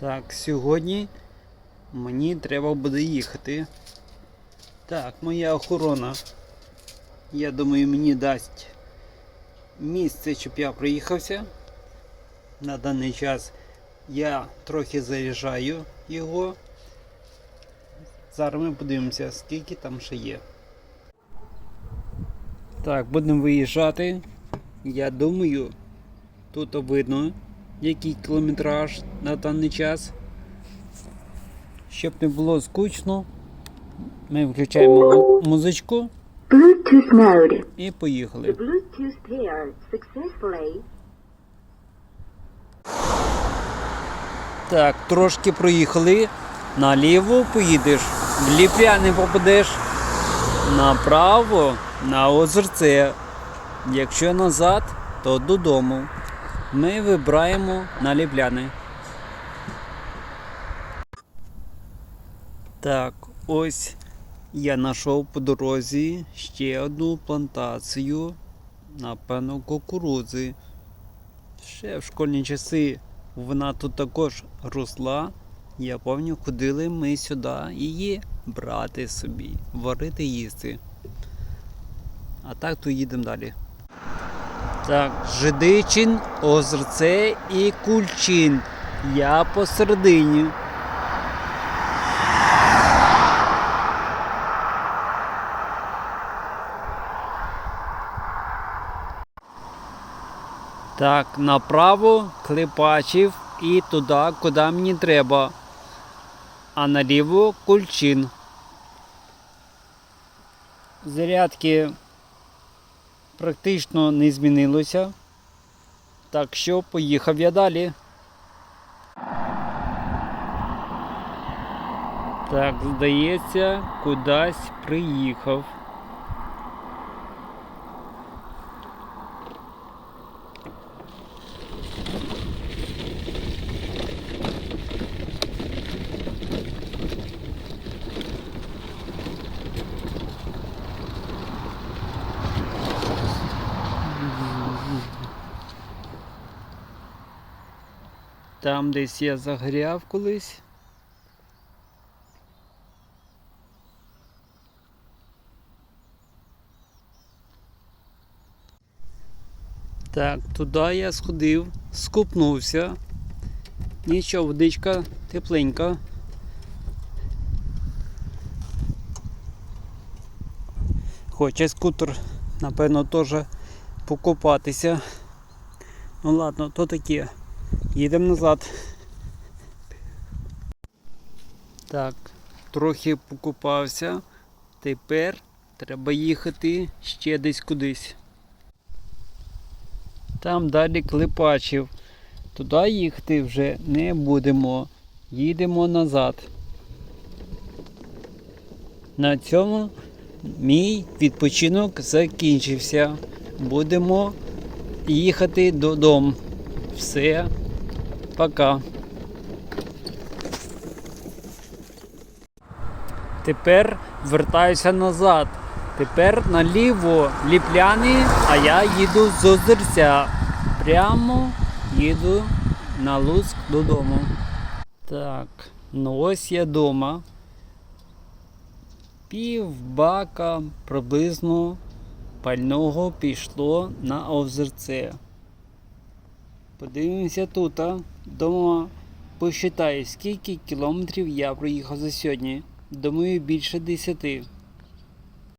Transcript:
Так, сьогодні мені треба буде їхати. Так, моя охорона. Я думаю, мені дасть місце, щоб я проїхався. На даний час я трохи заряджаю його. Зараз ми подивимося, скільки там ще є. Так, будемо виїжджати. Я думаю, тут видно, який кілометраж на даний час. Щоб не було скучно, ми включаємо музичку Bluetooth mode. і The поїхали. Bluetooth pair successfully Так, трошки проїхали. Наліво поїдеш, в ліпляни попадеш. Направо на озерце. Якщо назад, то додому. Ми вибираємо на ліпляни. Так, ось я знайшов по дорозі ще одну плантацію, напевно, кукурудзи. Ще в школьні часи вона тут також росла. Я пам'ятаю, ходили ми сюди її брати собі, варити їсти. А так то їдемо далі. Так, Жидичин, Озерце і Кульчин. Я посередині. Так, направо Клепачів і туди, куди мені треба. А наліво кульчин. Зарядки практично не змінилося. Так що поїхав я далі. Так, здається, кудись приїхав. Там десь я загряв колись. Так, туди я сходив, скупнувся. Нічого, водичка тепленька. Хоче скутер, напевно, теж покупатися. Ну ладно, то таке. Їдемо назад. Так, трохи покупався. Тепер треба їхати ще десь кудись. Там далі Клепачів. Туди їхати вже не будемо. Їдемо назад. На цьому мій відпочинок закінчився. Будемо їхати додому. Все. Пока. Тепер вертаюся назад. Тепер наліво ліпляни, а я їду з озерця. Прямо їду на Луцьк додому. Так, ну ось я вдома. Пів бака приблизно пального пішло на озерце. Подивимося тут. а. Дома посчитаю, скільки кілометрів я проїхав за сьогодні. Думаю, більше 10.